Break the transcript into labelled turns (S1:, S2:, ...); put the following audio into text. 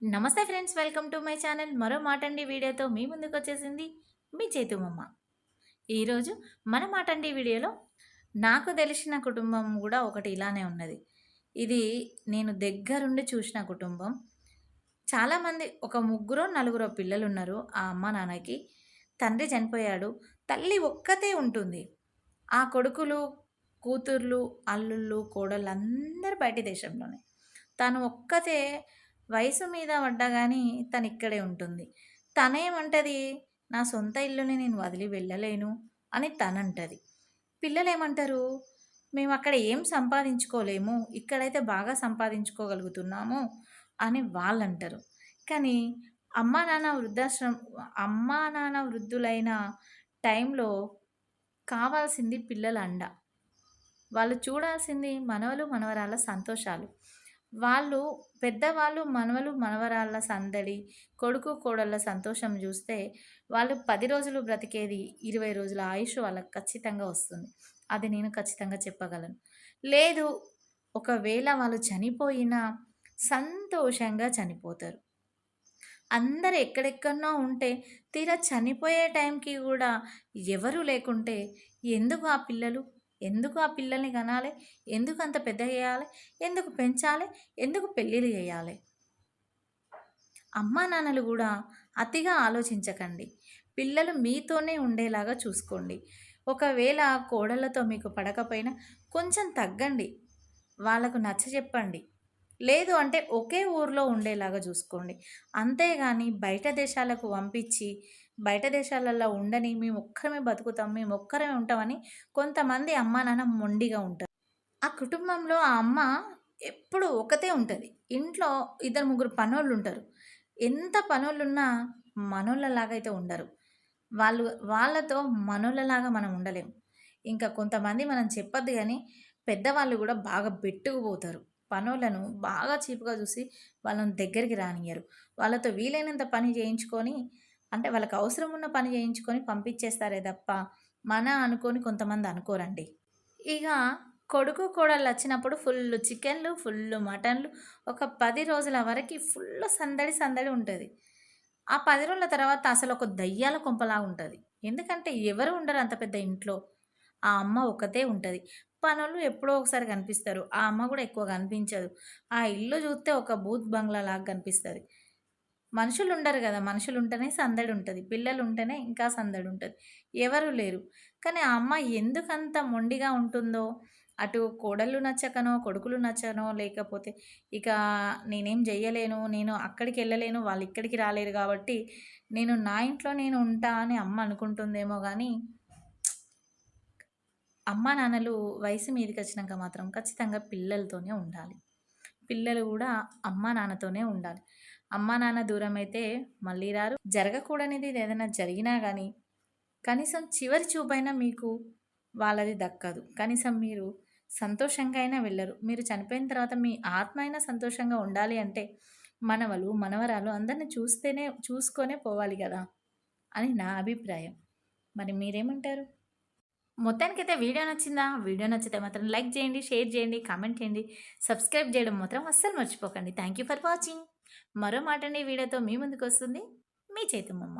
S1: నమస్తే friends welcome to my channel. మరో మాటండి వీడియోతో మీ ముందుకు వచ్చేసింది మీ చేతుమమ్మ ఈరోజు మన మాటండి వీడియోలో నాకు తెలిసిన కుటుంబం కూడా ఒకటి ఇలానే ఉన్నది. ఇది నేను దగ్గరుండి చూసిన కుటుంబం. చాలామంది ఒక ముగ్గురో నలుగురో పిల్లలు ఉన్నారు ఆ అమ్మ నాన్నకి. తండ్రి చనిపోయాడు. తల్లి ఒక్కతే ఉంటుంది. ఆ కొడుకులు కూతుర్లు అల్లుళ్ళు కోడళ్ళు అందరు బయట దేశంలోనే. తను ఒక్కతే వయసు మీద పడ్డా కానీ తను ఇక్కడే ఉంటుంది. తనేమంటది? నా సొంత ఇల్లుని నేను వదిలి వెళ్ళలేను అని తనంటది. పిల్లలేమంటారు? మేము అక్కడ ఏం సంపాదించుకోలేము? ఇక్కడైతే బాగా సంపాదించుకోగలుగుతున్నాము అని వాళ్ళు అంటారు కానీ అమ్మా నాన్న వృద్ధాశ్రమం అమ్మా నాన్న వృద్ధులైన టైంలో కావాల్సింది పిల్లల అండ వాళ్ళు చూడాల్సింది మనవలు మనవరాల సంతోషాలు. వాళ్ళు పెద్దవాళ్ళు మనవలు మనవరాళ్ళ సందడి కొడుకు కోడళ్ళ సంతోషం చూస్తే వాళ్ళు పది రోజులు బ్రతికేది ఇరవై రోజుల ఆయుష్ వాళ్ళకి ఖచ్చితంగా వస్తుంది. అది నేను ఖచ్చితంగా చెప్పగలను. లేదు ఒకవేళ వాళ్ళు చనిపోయినా సంతోషంగా చనిపోతారు. అందరు ఎక్కడెక్కడనో ఉంటే తీరా చనిపోయే టైంకి కూడా ఎవరు లేకుంటే ఎందుకు ఆ పిల్లలు? ఎందుకు ఆ పిల్లల్ని కనాలి? ఎందుకు అంత పెద్ద చేయాలి? ఎందుకు పెంచాలి? ఎందుకు పెళ్ళిళ్ళు చేయాలి? అమ్మా నాన్నలు కూడా అతిగా ఆలోచించకండి. పిల్లలు మీతోనే ఉండేలాగా చూసుకోండి. ఒకవేళ కోడళ్ళతో మీకు పడకపోయినా కొంచెం తగ్గండి. వాళ్ళకు నచ్చ చెప్పండి. లేదు అంటే ఒకే ఊర్లో ఉండేలాగా చూసుకోండి. అంతేగాని బయట దేశాలకు పంపించి బయట దేశాలలో ఉండని మేము ఒక్కరమే బతుకుతాం మేము ఒక్కరమే ఉంటామని కొంతమంది అమ్మ నాన్న మొండిగా ఉంటారు. ఆ కుటుంబంలో ఆ అమ్మ ఎప్పుడు ఒకతే ఉంటుంది. ఇంట్లో ఇద్దరు ముగ్గురు పనోళ్ళు ఉంటారు. ఎంత పనోళ్ళున్నా మనోళ్ళలాగా అయితే ఉండరు. వాళ్ళు వాళ్ళతో మనోళ్ళలాగా మనం ఉండలేము ఇంకా కొంతమంది మనం చెప్పద్దు కానీ పెద్దవాళ్ళు కూడా బాగా బెట్టుకుపోతారు. పనులను బాగా చీపుగా చూసి వాళ్ళని దగ్గరికి రానియరు వాళ్ళతో వీలైనంత పని చేయించుకొని అంటే వాళ్ళకి అవసరం ఉన్న పని చేయించుకొని పంపించేస్తారే తప్ప మన అనుకొని కొంతమంది అనుకోరండి. ఇక కొడుకు కోడళ్ళు వచ్చినప్పుడు ఫుల్ చికెన్లు ఫుల్ మటన్లు ఒక పది రోజుల వరకు ఫుల్ సందడి సందడి ఉంటుంది. ఆ పది రోజుల తర్వాత అసలు ఒక దయ్యాల కొంపలా ఉంటుంది. ఎందుకంటే ఎవరు ఉండరు అంత పెద్ద ఇంట్లో. ఆ అమ్మ ఒకతే ఉంటుంది. పనులు ఎప్పుడో ఒకసారి కనిపిస్తారు. ఆ అమ్మ కూడా ఎక్కువ కనిపించదు. ఆ ఇల్లు చూస్తే ఒక బూత్ బంగ్లా లాగా కనిపిస్తుంది. మనుషులు ఉండరు కదా. మనుషులు ఉంటేనే సందడి ఉంటుంది. పిల్లలు ఉంటేనే ఇంకా సందడి ఉంటుంది. ఎవరు లేరు. కానీ ఆ అమ్మ ఎందుకంత మొండిగా ఉంటుందో అటు కోడళ్ళు నచ్చకనో కొడుకులు నచ్చనో లేకపోతే ఇక నేనేం చెయ్యలేను నేను అక్కడికి వెళ్ళలేను వాళ్ళు ఇక్కడికి రాలేరు కాబట్టి నేను నా ఇంట్లో నేను ఉంటా అని అమ్మ అనుకుంటుందేమో కానీ అమ్మా నాన్నలు వయసు మీదకి వచ్చినాక మాత్రం ఖచ్చితంగా పిల్లలతోనే ఉండాలి. పిల్లలు కూడా అమ్మా నాన్నతోనే ఉండాలి. అమ్మా నాన్న దూరం అయితే మళ్ళీ రారు. జరగకూడనిది ఏదైనా జరిగినా కానీ కనీసం చివరి చూపైనా మీకు వాళ్ళది దక్కదు. కనీసం మీరు సంతోషంగా అయినా వెళ్ళరు. మీరు చనిపోయిన తర్వాత మీ ఆత్మ అయినా సంతోషంగా ఉండాలి అంటే మనవలు మనవరాలు అందరిని చూస్తేనే చూసుకొనే పోవాలి కదా అని నా అభిప్రాయం. మరి మీరేమంటారు? మొత్తానికైతే వీడియో నచ్చిందా? వీడియో నచ్చితే మాత్రం లైక్ చేయండి షేర్ చేయండి కామెంట్ చేయండి. సబ్స్క్రైబ్ చేయడం మాత్రం అస్సలు మర్చిపోకండి. Thank you for watching. మరో మాటండి వీడియోతో మీ ముందుకు వస్తుంది మీ చేతుమమ్మ